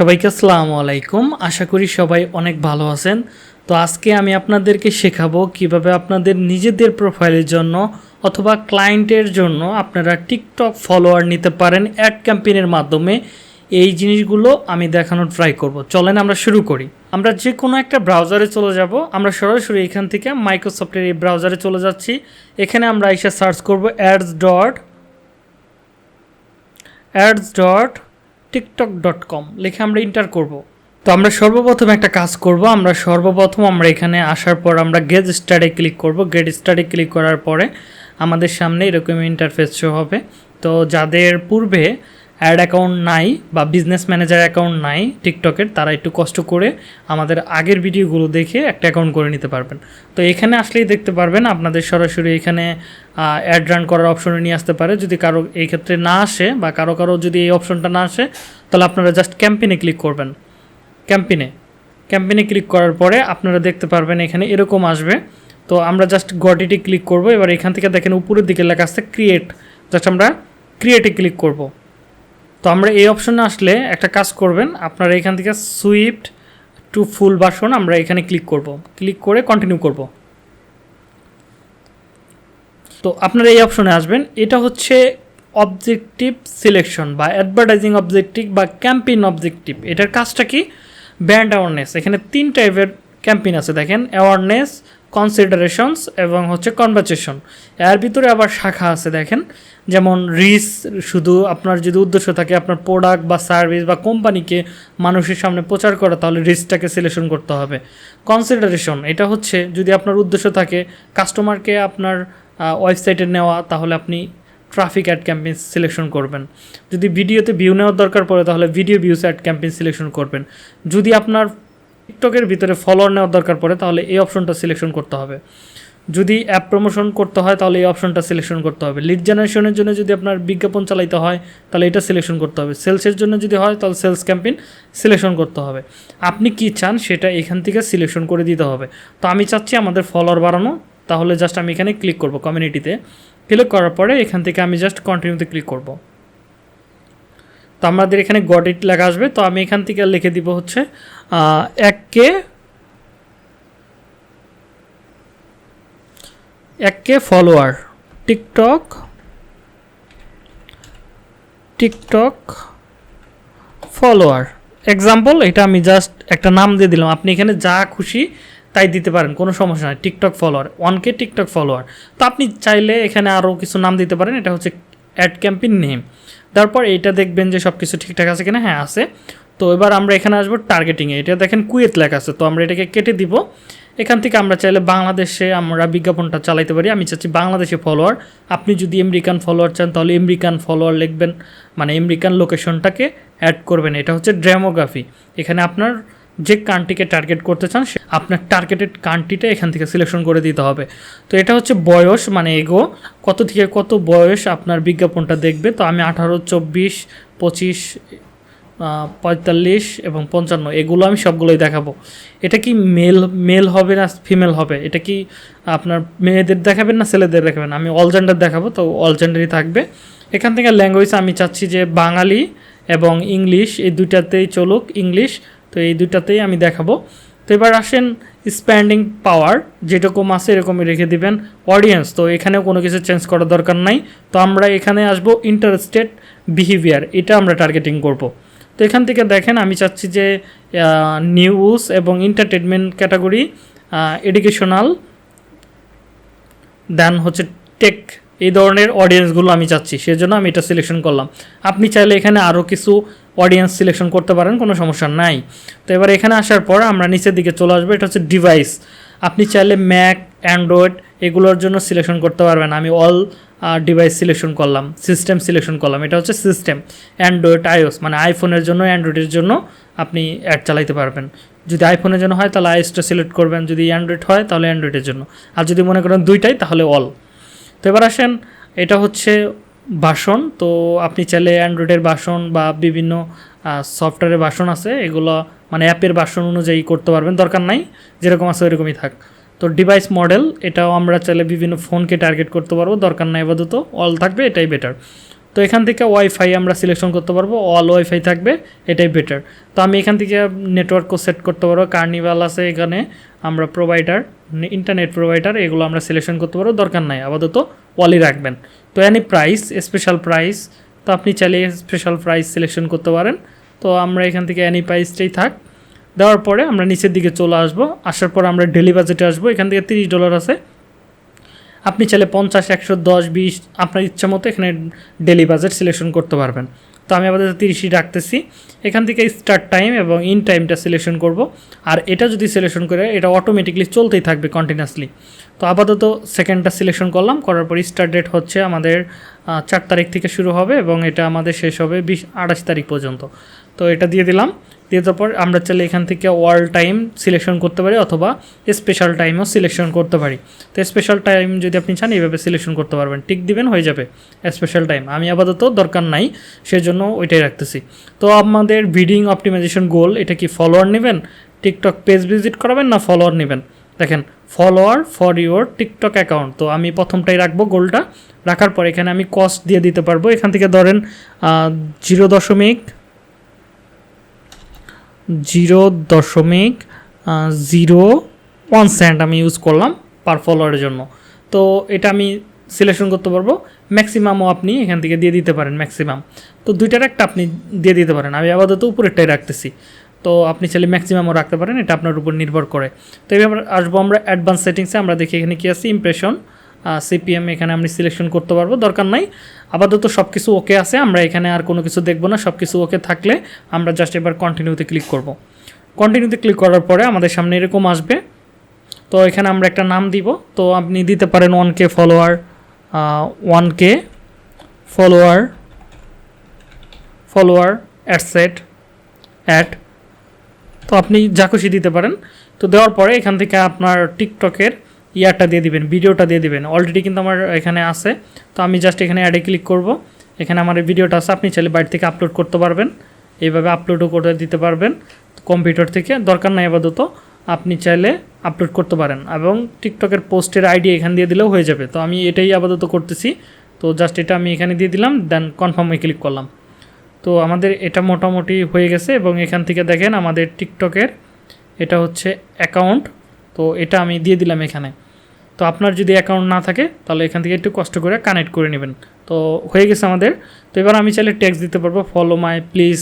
সবাইকে আসসালামু আলাইকুম। আশা করি সবাই অনেক ভালো আছেন। তো আজকে আমি আপনাদেরকে শেখাবো কীভাবে আপনাদের নিজেদের প্রোফাইলের জন্য অথবা ক্লায়েন্টের জন্য আপনারা টিকটক ফলোয়ার নিতে পারেন অ্যাড ক্যাম্পেইনের মাধ্যমে। এই জিনিসগুলো আমি দেখানোর ট্রাই করব। চলেন আমরা শুরু করি। আমরা যে কোনো একটা ব্রাউজারে চলে যাব। আমরা সরাসরি এখান থেকে মাইক্রোসফটের এই ব্রাউজারে চলে যাচ্ছি। এখানে আমরা এসে সার্চ করব ads dot ads dot TikTok dot com, লিখে আমরা ইন্টার করব। তো আমরা সর্বপ্রথম একটা কাজ করব, আমরা সর্বপ্রথম আমরা এখানে আসার পর আমরা গেট স্টারে ক্লিক করব। গেট স্টারে ক্লিক করার পরে আমাদের সামনে এরকম ইন্টারফেস শো হবে। তো যাদের পূর্বে অ্যাড অ্যাকাউন্ট নাই বা বিজনেস ম্যানেজার অ্যাকাউন্ট নাই টিকটকের তারা একটু কষ্ট করে আমাদের আগের ভিডিওগুলো দেখে একটা অ্যাকাউন্ট করে নিতে পারবেন। তো এখানে আসলেই দেখতে পারবেন, আপনাদের সরাসরি এখানে অ্যাড রান করার অপশনে নিয়ে আসতে পারে। যদি কারও এই ক্ষেত্রে না আসে বা কারও কারও যদি এই অপশনটা না আসে, তাহলে আপনারা জাস্ট ক্যাম্পেনে ক্লিক করবেন। ক্যাম্পেনে ক্যাম্পেনে ক্লিক করার পরে আপনারা দেখতে পারবেন এখানে এরকম আসবে। তো আমরা জাস্ট গডিটি ক্লিক করব। এবার এখান থেকে দেখেন উপরের দিকে লেখা আছে ক্রিয়েট জাস্ট আমরা ক্রিয়েটে ক্লিক করব। তো আমরা এই অপশনে আসলে একটা কাজ করবেন, আপনারা এখান থেকে সুইফট টু ফুল বাসন আমরা এখানে ক্লিক করব। ক্লিক করে কন্টিনিউ করব। তো আপনারা এই অপশনে আসবেন। এটা হচ্ছে অবজেক্টিভ সিলেকশন বা অ্যাডভার্টাইজিং অবজেক্টিভ বা ক্যাম্পেইন অবজেক্টিভ এটার কাজটা কি? ব্র্যান্ড অ্যাওয়ারনেস এখানে তিন টাইপের ক্যাম্পেইন আছে। দেখেন অ্যাওয়ারনেস কনসিডারেশনস এবং হচ্ছে কনভারসেশন এর ভিতরে আবার শাখা আছে দেখেন, যেমন রিস শুধু আপনার যদি উদ্দেশ্য থাকে আপনার প্রোডাক্ট বা সার্ভিস বা কোম্পানিকে মানুষের সামনে প্রচার করা, তাহলে রিসটাকে সিলেকশন করতে হবে। কনসিডারেশন এটা হচ্ছে যদি আপনার উদ্দেশ্য থাকে কাস্টমারকে আপনার ওয়েবসাইটে নেওয়া, তাহলে আপনি ট্রাফিক অ্যাড ক্যাম্পেইন সিলেকশন করবেন। যদি ভিডিওতে ভিউ নেওয়ার দরকার পড়ে, তাহলে video views ad campaign selection করবেন। যদি আপনার টিকটকের ভিতরে ফলোয়ার নেওয়ার দরকার পড়ে, তাহলে এই অপশনটা সিলেকশন করতে হবে। যদি অ্যাপ প্রমোশন করতে হয়, তাহলে এই অপশনটা সিলেকশন করতে হবে। লিড জেনারেশনের জন্য যদি আপনার বিজ্ঞাপন চালাইতে হয়, তাহলে এটা সিলেকশন করতে হবে। সেলসের জন্য যদি হয়, তাহলে সেলস ক্যাম্পেইন সিলেকশন করতে হবে। আপনি কি চান, সেটা এখান থেকে সিলেকশন করে দিতে হবে। তো আমি চাচ্ছি আমাদের ফলোয়ার বাড়ানো। তাহলে জাস্ট আমি এখানে ক্লিক করব কমিউনিটিতে ক্লিক করার পরে এখান থেকে আমি জাস্ট কন্টিনিউতে ক্লিক করব। তো আমাদের এখানে গডিট লেখা আসবে। তো আমি এখান থেকে লিখে দিব হচ্ছে এক কে এক K follower TikTok TikTok follower example এটা আমি জাস্ট একটা নাম দিয়ে দিলাম। আপনি এখানে যা খুশি তাই দিতে পারেন, কোনো সমস্যা নাই। TikTok follower one K TikTok follower তো আপনি চাইলে এখানে আরও কিছু নাম দিতে পারেন। এটা হচ্ছে অ্যাড ক্যাম্পেইন নেম তারপর এইটা দেখবেন যে সব কিছু ঠিকঠাক আছে কিনা? হ্যাঁ আছে। তো এবার আমরা এখানে আসব টার্গেটিংয়ে এটা দেখেন কুয়েত লেখা আছে। তো আমরা এটাকে কেটে দিব। এখান থেকে আমরা চাইলে বাংলাদেশে আমরা বিজ্ঞাপনটা চালাইতে পারি। আমি চাচ্ছি বাংলাদেশে ফলোয়ার আপনি যদি আমেরিকান ফলোয়ার চান, তাহলে আমেরিকান ফলোয়ার লিখবেন। মানে আমেরিকান লোকেশনটাকে অ্যাড করবেন। এটা হচ্ছে ড্রেমোগ্রাফি এখানে আপনার যে কান্ট্রিকে টার্গেট করতে চান, সে আপনার টার্গেটেড কান্ট্রিটা এখান থেকে সিলেকশন করে দিতে হবে। তো এটা হচ্ছে বয়স মানে এগো কত থেকে কত বয়স আপনার বিজ্ঞাপনটা দেখবে? তো আমি আঠারো, চব্বিশ, পঁচিশ পঁয়তাল্লিশ এবং পঞ্চান্ন, এগুলো আমি সবগুলোই দেখাবো। এটা কি মেল মেল হবে না ফিমেল হবে? এটা কি আপনার মেয়েদের দেখাবেন না ছেলেদের দেখাবেন? আমি অল জেন্ডার দেখাবো, তো অল জেন্ডারই থাকবে। এখান থেকে ল্যাঙ্গুয়েজ আমি চাচ্ছি যে বাঙালি এবং ইংলিশ, এই দুইটাতেই চলুক। ইংলিশ তো এই দুইটাতেই আমি দেখাবো। তো এবার আসেন স্প্যান্ডিং পাওয়ার যেরকম আছে এরকমই রেখে দিবেন অডিয়েন্স তো এখানেও কোনো কিছু চেঞ্জ করার দরকার নাই। তো আমরা এখানে আসব ইন্টারেস্টেড বিহেভিয়ার এটা আমরা টার্গেটিং করব। তো এখান থেকে দেখেন আমি চাচ্ছি যে নিউজ এবং এন্টারটেনমেন্ট ক্যাটাগরি এডুকেশনাল দেন হচ্ছে টেক এই ধরনের অডিয়েন্সগুলো আমি চাচ্ছি, সেজন্য আমি এটা সিলেকশন করলাম। আপনি চাইলে এখানে আরও কিছু অডিয়েন্স সিলেকশন করতে পারেন, কোনো সমস্যা নাই। তো এবার এখানে আসার পর আমরা নিচের দিকে চলে আসব, এটা হচ্ছে ডিভাইস আপনি চাইলে ম্যাক অ্যান্ড্রয়েড এগুলোর জন্য সিলেকশন করতে পারবেন। আমি অল ডিভাইস সিলেকশন করলাম সিস্টেম সিলেকশন করলাম। এটা হচ্ছে সিস্টেম অ্যান্ড্রয়েড আইওস মানে আইফোনের জন্য অ্যান্ড্রয়েডের জন্য আপনি অ্যাড চালাইতে পারবেন। যদি আইফোনের জন্য হয়, তাহলে আইসটা সিলেক্ট করবেন। যদি অ্যান্ড্রয়েড হয়, তাহলে অ্যান্ড্রয়েডের জন্য। আর যদি মনে করেন দুইটাই, তাহলে অল তো এবার আসেন, এটা হচ্ছে বাসন, তো আপনি চাইলে অ্যান্ড্রয়েডের বাসন বা বিভিন্ন সফটওয়্যারের বাসন আছে, এগুলো মানে অ্যাপের বাসন অনুযায়ী করতে পারবেন, দরকার নাই, যেরকম আছে ওইরকমই থাক। তো ডিভাইস মডেল, এটাও আমরা চাইলে বিভিন্ন ফোনকে টার্গেট করতে পারব, দরকার নাই আপাতত অল থাকবে, এটাই বেটার তো এখান থেকে ওয়াইফাই আমরা সিলেকশন করতে পারব অল ওয়াইফাই থাকবে, এটাই বেটার তো আমি এখান থেকে নেটওয়ার্কও সেট করতে পারব কার্নিভাল আছে এখানে, আমরা প্রোভাইডার ইন্টারনেট প্রোভাইডার এগুলো আমরা সিলেকশন করতে পারব, দরকার নাই, আপাতত ওয়ালই রাখবেন। তো এনি প্রাইস স্পেশাল প্রাইস তো আপনি চাইলে স্পেশাল প্রাইস সিলেকশন করতে পারেন। তো আমরা এখান থেকে অ্যানি প্রাইসটাই থাক। দেওয়ার পরে আমরা নিচের দিকে চলে আসব। আসার পর আমরা ডেলি বাজেটে আসব। এখান থেকে তিরিশ ডলার আছে। আপনি চাইলে পঞ্চাশ, একশো, দশ, বিশ, আপনার ইচ্ছা মতো এখানে ডেলি বাজেট সিলেকশন করতে পারবেন। তো আমি আপাতত তিরিশই রাখতেছি। এখান থেকে স্টার্ট টাইম এবং ইন টাইমটা সিলেকশন করব। আর এটা যদি সিলেকশন করে, এটা অটোমেটিকলি চলতেই থাকবে কন্টিনিউসলি তো আপাতত সেকেন্ডটা সিলেকশন করলাম, করার পর স্টার্ট ডেট হচ্ছে আমাদের চার তারিখ থেকে শুরু হবে এবং এটা আমাদের শেষ হবে বিশ, আঠাশ তারিখ পর্যন্ত। তো এটা দিয়ে দিলাম। দিয়ে তারপর আমরা চাইলে এখান থেকে ওয়ার্ল্ড টাইম সিলেকশন করতে পারি অথবা স্পেশাল টাইমও সিলেকশন করতে পারি। তো স্পেশাল টাইম যদি আপনি চান, এইভাবে সিলেকশন করতে পারবেন। টিক দিবেন, হয়ে যাবে স্পেশাল টাইম আমি আপাতত দরকার নাই, সেজন্য ওইটাই রাখতেছি। তো আমাদের ভিডিং অপটিমাইজেশন গোল এটা কি ফলোয়ার নেবেন টিকটক পেজ ভিজিট করাবেন না ফলোয়ার নেবেন? দেখেন follower for your TikTok account তো আমি প্রথমটাই রাখব গোলটা রাখার পর এখানে আমি কস্ট দিয়ে দিতে পারব। এখান থেকে ধরেন জিরো দশমিক জিরো দশমিক জিরো ওয়ান সেন্ট আমি ইউজ করলাম পার ফলোয়ারের জন্য। তো এটা আমি সিলেকশন করতে পারব। ম্যাক্সিমামও আপনি এখান থেকে দিয়ে দিতে পারেন ম্যাক্সিমাম তো দুইটার একটা আপনি দিয়ে দিতে পারেন। আমি আপাতত উপরেরটাই রাখতেছি। তো আপনি চাইলে ম্যাক্সিমামও রাখতে পারেন, এটা আপনার উপর নির্ভর করে। তো এইভাবে আসব আমরা অ্যাডভান্স সেটিংসে আমরা দেখি এখানে কি আছে ইমপ্রেশন সিপিএম এখানে আমি সিলেকশন করতে পারব, দরকার নাই। আপাতত সব কিছু ওকে আছে, আমরা এখানে আর কোনো কিছু দেখব না সব কিছু ওকে থাকলে আমরা জাস্ট এবার কন্টিনিউতে ক্লিক করব। কন্টিনিউতে ক্লিক করার পরে আমাদের সামনে এরকম আসবে। তো এখানে আমরা একটা নাম দিব, তো আপনি দিতে পারেন one K follower one K follower follower ad set ad তো আপনি যা খুশি দিতে পারেন। তো দেওয়ার পরে এখান থেকে আপনার টিকটকের ইয়ারটা দিয়ে দিবেন, ভিডিওটা দিয়ে দিবেন। অলরেডি কিন্তু আমার এখানে আছে। তো আমি জাস্ট এখানে অ্যাডে ক্লিক করব। এখানে আমার ভিডিওটা আছে, আপনি চাইলে বাইরে থেকে আপলোড করতে পারবেন। এইভাবে আপলোডও করে দিতে পারবেন। কম্পিউটার থেকে, দরকার নাই আপাতত। আপনি চাইলে আপলোড করতে পারেন। এবং টিকটকের পোস্টের আইডি এখান দিয়ে দিলেও হয়ে যাবে। তো আমি এটাই আপাতত করতেছি। তো জাস্ট এটা আমি এখানে দিয়ে দিলাম দেন কনফার্মে ক্লিক করলাম। তো আমাদের এটা মোটামুটি হয়ে গেছে এবং এখান থেকে দেখেন আমাদের টিকটকের এটা হচ্ছে অ্যাকাউন্ট তো এটা আমি দিয়ে দিলাম এখানে। তো আপনার যদি অ্যাকাউন্ট না থাকে, তাহলে এখান থেকে একটু কষ্ট করে কানেক্ট করে নেবেন। তো হয়ে গেছে আমাদের। তো এবার আমি চাইলে ট্যাক্স দিতে পারব follow my please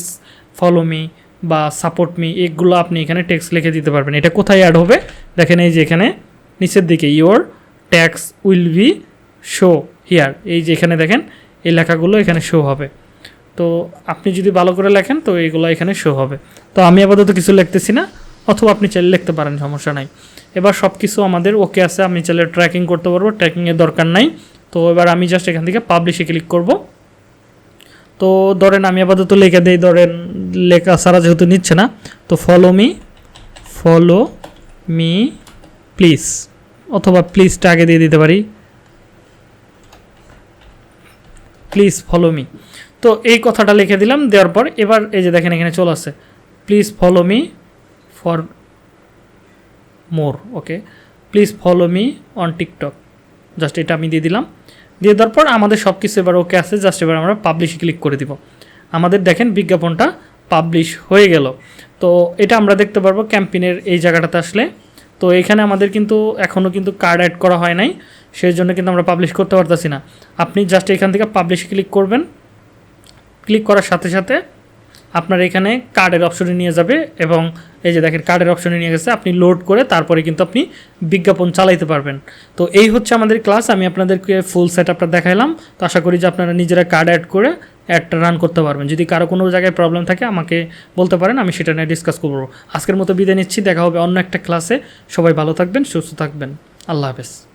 follow me বা সাপোর্ট মি এগুলো আপনি এখানে ট্যাক্স লিখে দিতে পারবেন। এটা কোথায় অ্যাড হবে? দেখেন এই যে এখানে, নিচের দিকে your text will be show here এই যে এখানে দেখেন, এই লেখাগুলো এখানে শো হবে। তো আপনি যদি ভালো করে লেখেন, তো এইগুলো এখানে শো হবে। তো আমি আপাতত কিছু লিখতেছি না। অথবা আপনি চাইলে লিখতে পারেন, সমস্যা নাই। এবার সব কিছু আমাদের ওকে আছে, আমি চাইলে ট্র্যাকিং করতে পারব ট্র্যাকিংয়ের দরকার নাই। তো এবার আমি জাস্ট এখান থেকে পাবলিশে ক্লিক করব। তো ধরেন আমি আপাতত লিখে দিই, ধরেন লেখা সারা যেহেতু নিচ্ছে না, তো follow me follow me please অথবা প্লিজটা আগে দিয়ে দিতে পারি। প্লিজ ফলো মি তো এই কথাটা লিখে দিলাম, দেওয়ার পর এবার এই যে দেখেন এখানে চলে আসছে। Please follow me for more okay please follow me on TikTok just এটা আমি দিয়ে দিলাম। দিয়ে দেওয়ার পর আমাদের সব কিছু এবার ওকে আছে। জাস্ট এবার আমরা পাবলিশে ক্লিক করে দিব। আমাদের দেখেন বিজ্ঞাপনটা পাবলিশ হয়ে গেল। তো এটা আমরা দেখতে পারব ক্যাম্পেইনের এই জায়গাটাতে আসলে। তো এখানে আমাদের কিন্তু এখনও কিন্তু কার্ড অ্যাড করা হয় নাই। সেই জন্য কিন্তু আমরা পাবলিশ করতে পারতেছি না। আপনি জাস্ট এখান থেকে পাবলিশে ক্লিক করবেন। ক্লিক করার সাথে সাথে আপনার এখানে কার্ডের অপশনে নিয়ে যাবে এবং এই যে দেখেন কার্ডের অপশনে নিয়ে গেছে, আপনি লোড করে তারপরে কিন্তু আপনি বিজ্ঞাপন চালাইতে পারবেন। তো এই হচ্ছে আমাদের ক্লাস আমি আপনাদেরকে ফুল সেট আপটা দেখাইলাম। তো আশা করি যে আপনারা নিজেরা কার্ড অ্যাড করে অ্যাডটা রান করতে পারবেন। যদি কারও কোনো জায়গায় প্রবলেম থাকে, আমাকে বলতে পারেন, আমি সেটা নিয়ে ডিসকাস করব। আজকের মতো বিদায় নিচ্ছি, দেখা হবে অন্য একটা ক্লাসে সবাই ভালো থাকবেন, সুস্থ থাকবেন। আল্লাহ হাফেজ।